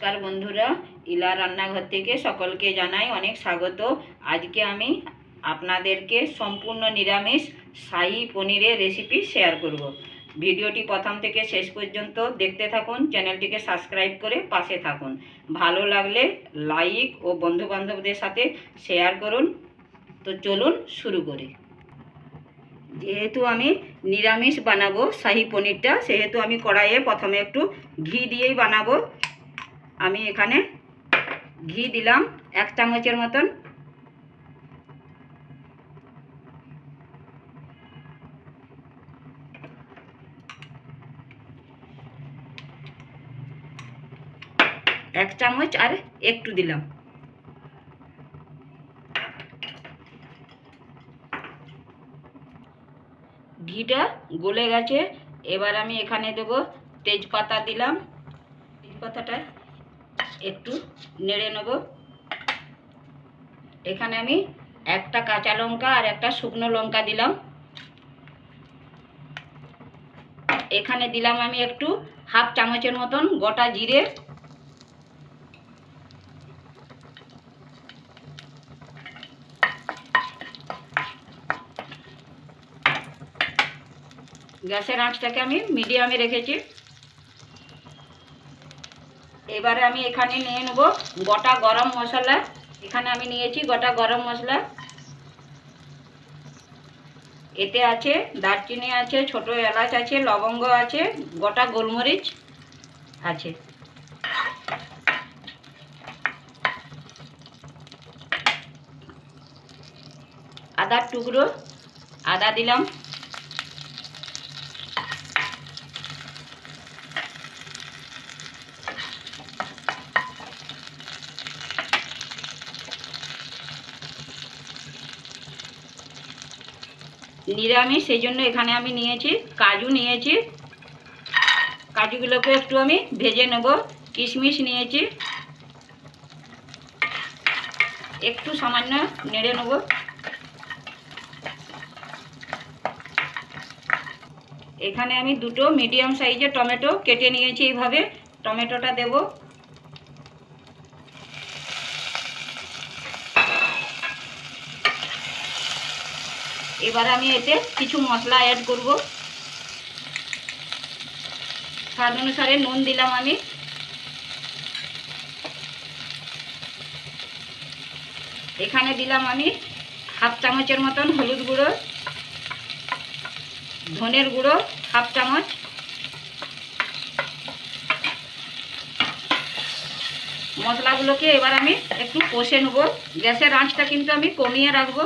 নমস্কার বন্ধুরা, ইলা রান্নাঘর থেকে সকলকে জানাই অনেক স্বাগত। আজকে আমি আপনাদেরকে সম্পূর্ণ নিরামিষ শাহি পনিরের রেসিপি শেয়ার করব। ভিডিওটি প্রথম থেকে শেষ পর্যন্ত দেখতে থাকুন, চ্যানেলটিকে সাবস্ক্রাইব করে পাশে থাকুন। ভালো লাগলে লাইক ও বন্ধুবান্ধবদের সাথে শেয়ার করুন। তো চলুন শুরু করি। যেহেতু আমি নিরামিষ বানাবো শাহি পনিরটা, সেহেতু আমি কড়াইয়ে প্রথমে একটু ঘি দিয়েই বানাবো। আমি এখানে ঘি দিলাম এক চামচের মতন। এক চামচ আর একটু দিলাম। ঘিটা গলে গেছে, এবার আমি এখানে দেব তেজপাতা দিলাম। তেজপাতাটা একটু নেড়ে নেব। এখানে আমি একটা কাঁচা লঙ্কা আর একটা শুকনো লঙ্কা দিলাম। এখানে দিলাম আমি একটু হাফ চামচের মতন গোটা জিরে। গ্যাসের আঁচটাকে আমি মিডিয়ামে রেখেছি। এবারে আমি এখানে নিয়ে নেব গোটা গরম মশলা। এখানে আমি নিয়েছি গোটা গরম মশলা। এতে আছে দারচিনি আছে, ছোট এলাচ আছে, লবঙ্গ আছে, গোটা গোলমরিচ আছে। আদার টুকরো, আদা দিলাম। নিরামিষ, সেই জন্য এখানে আমি নিয়েছি কাজু নিয়েছি। কাজুগুলোকে একটু আমি ভেজে নেব। কিশমিশ নিয়েছি। একটু সামান্য নেড়ে নেব। এখানে আমি দুটো মিডিয়াম সাইজের টমেটো কেটে নিয়েছি এইভাবে। টমেটোটা দেব। এবার আমি এতে কিছু মশলা অ্যাড করব। স্বাদ অনুসারে নুন দিলাম আমি। এখানে দিলাম আমি হাফ চামচের মতন হলুদ গুঁড়ো, ধনের গুঁড়ো হাফ চামচ। মশলাগুলোকে এবার আমি একটু কষে নেব। গ্যাসের আঁচটা কিন্তু আমি কমিয়ে রাখব।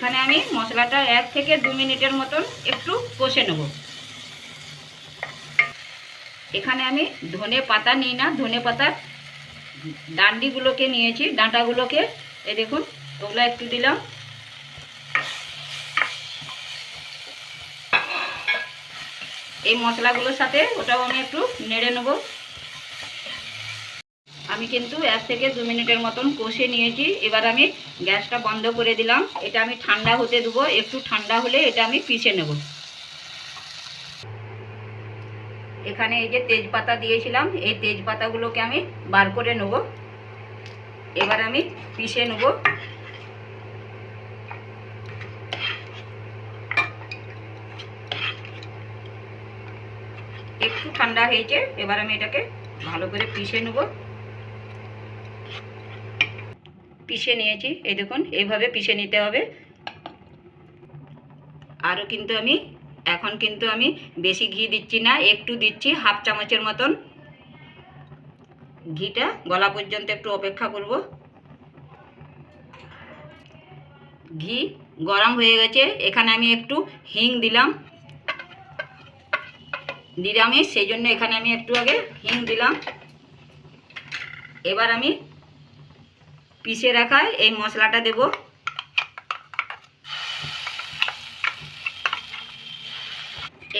এখানে আমি মশলাটা এক থেকে দু মিনিটের মতন একটু কষে নেব। এখানে আমি ধনে পাতা নিই না, ধনে পাতার ডান্ডিগুলোকে নিয়েছি, ডাঁটাগুলোকে। এই দেখুন, ওগুলো একটু দিলাম। এই মশলাগুলোর সাথে ওটাও আমি একটু নেড়ে নেব। আমি কিন্তু এক থেকে দু মিনিটের মতন কষে নিয়েছি। এবার আমি গ্যাসটা বন্ধ করে দিলাম। এটা আমি ঠান্ডা হতে দেবো। একটু ঠান্ডা হলে এটা আমি পিষে নেব। এখানে এই যে তেজপাতা দিয়েছিলাম, এই তেজপাতাগুলোকে আমি বার করে নেব। এবার আমি পিষে নেব। একটু ঠান্ডা হয়েছে, এবার আমি এটাকে ভালো করে পিষে নেব। পিষে নিয়েছি। এই দেখুন, এইভাবে পিষে নিতে হবে। আরও কিন্তু আমি, এখন কিন্তু আমি বেশি ঘি দিচ্ছি না, একটু দিচ্ছি, হাফ চামচের মতন। ঘিটা গলা পর্যন্ত একটু অপেক্ষা করব। ঘি গরম হয়ে গেছে, এখানে আমি একটু হিং দিলাম। নিরামিষ, সেই জন্য এখানে আমি একটু আগে হিং দিলাম। এবার আমি পিষে রাখা এই মশলাটা দেব।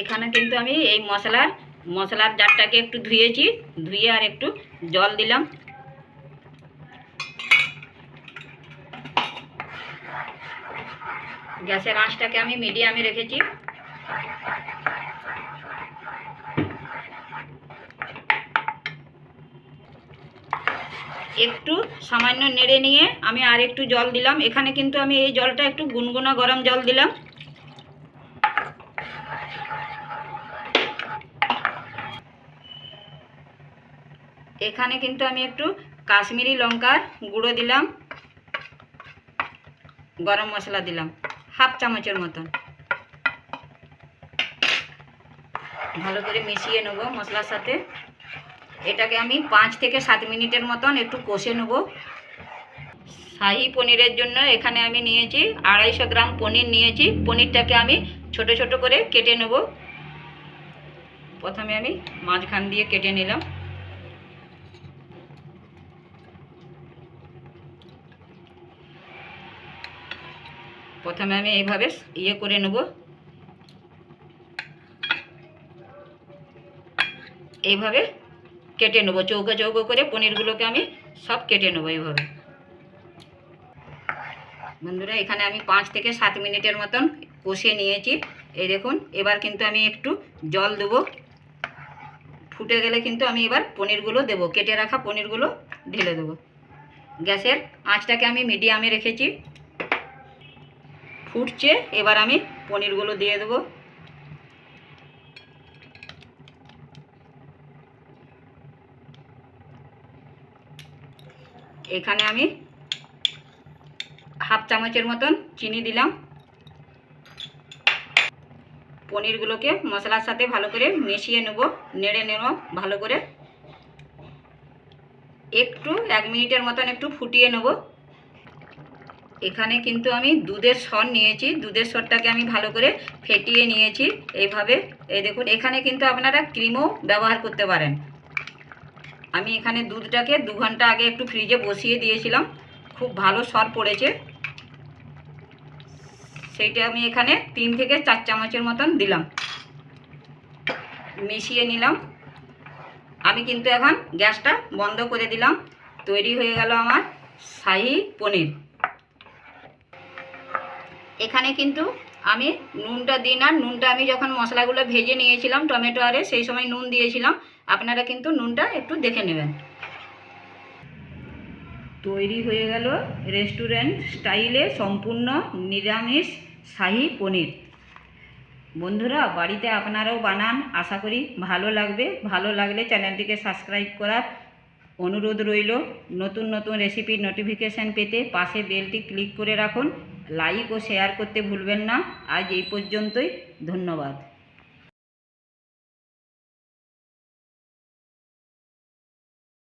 এখানে কিন্তু আমি এই মশলার মশলার জারটাকে একটু ধুয়েছি, ধুয়ে আর একটু জল দিলাম। গ্যাসের আঁচটাকে আমি মিডিয়ামে রেখেছি। একটু সামান্য নেড়ে নিয়ে আমি আর একটু জল দিলাম। এখানে কিন্তু আমি এই জলটা একটু গুনগুনা গরম জল দিলাম। এখানে কিন্তু আমি একটু কাশ্মীরি লঙ্কার গুঁড়ো দিলাম। গরম মশলা দিলাম, হাফ চামচের মতন। ভালো করে মিশিয়ে নেব মশলার সাথে। এটাকে আমি পাঁচ থেকে সাত মিনিটের মতন একটু কষে নেব। শাহি পনিরের জন্য এখানে আমি নিয়েছি আড়াইশো গ্রাম পনির নিয়েছি। পনিরটাকে আমি ছোট ছোট করে কেটে নেব। প্রথমে আমি মাঝখান দিয়ে কেটে নিলাম। প্রথমে আমি এইভাবে ইয়ে করে নেব। এইভাবে কেটে নেব, চৌকো চৌকো করে পনিরগুলোকে আমি সব কেটে নেব এইভাবে। বন্ধুরা, এখানে আমি পাঁচ থেকে সাত মিনিটের মতন কষে নিয়েছি। এই দেখুন, এবার কিন্তু আমি একটু জল দেবো। ফুটে গেলে কিন্তু আমি এবার পনিরগুলো দেবো, কেটে রাখা পনিরগুলো ঢেলে দেবো। গ্যাসের আঁচটাকে আমি মিডিয়ামে রেখেছি। ফুটছে, এবার আমি পনিরগুলো দিয়ে দেবো। এখানে আমি হাফ চামচের মতন চিনি দিলাম। পনিরগুলোকে মশলার সাথে ভালো করে মিশিয়ে নেব, নেড়ে নেব ভালো করে। একটু, এক মিনিটের মতন একটু ফুটিয়ে নেব। এখানে কিন্তু আমি দুধের সর নিয়েছি, দুধের সরটাকে আমি ভালো করে ফেটিয়ে নিয়েছি। এইভাবে, এই দেখুন, এখানে কিন্তু আপনারা ক্রিমও ব্যবহার করতে পারেন। আমি এখানে দুধটাকে দু ঘণ্টা আগে একটু ফ্রিজে বসিয়ে দিয়েছিলাম। খুব ভালো সর পড়েছে। সেইটা আমি এখানে তিন থেকে চার চামচের মতন দিলাম। মিশিয়ে নিলাম। আমি কিন্তু এখন গ্যাসটা বন্ধ করে দিলাম। তৈরি হয়ে গেল আমার শাহি পনির। এখানে কিন্তু আমি নুনটা দিই না, নুনটা আমি যখন মশলাগুলো ভেজে নিয়েছিলাম, টমেটো আরে, সেই সময় নুন দিয়েছিলাম। আপনারা কিন্তু নুনটা একটু দেখে নেবেন। তৈরি হয়ে গেল রেস্টুরেন্ট স্টাইলে সম্পূর্ণ নিরামিষ শাহি পনির। বন্ধুরা, বাড়িতে আপনারাও বানান, আশা করি ভালো লাগবে। ভালো লাগলে চ্যানেলটিকে সাবস্ক্রাইব করার অনুরোধ রইল। নতুন নতুন রেসিপির নোটিফিকেশান পেতে পাশে বেলটি ক্লিক করে রাখুন। লাইক ও শেয়ার করতে ভুলবেন না। আজ এই পর্যন্তই। ধন্যবাদ।